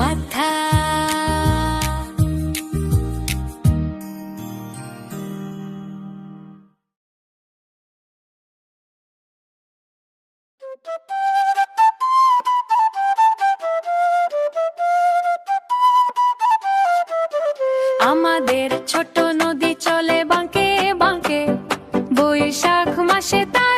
মাথা। আমাদের ছোট নদী চলে বাঁকে বাঁকে বৈশাখ মাসে তা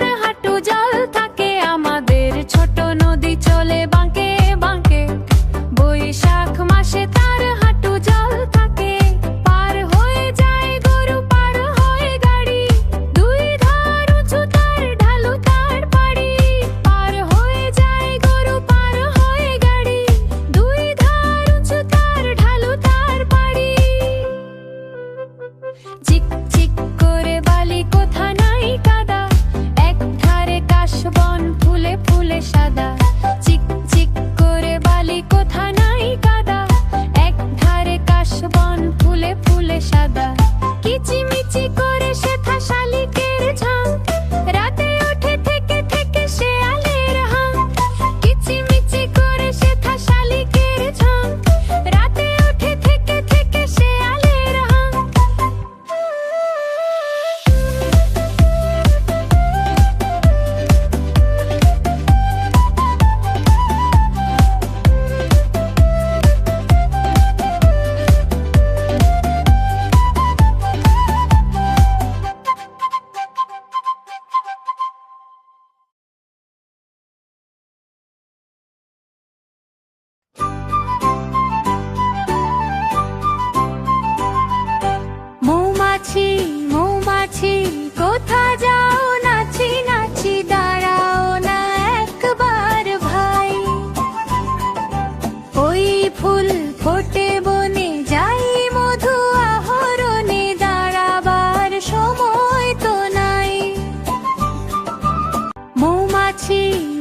cheese.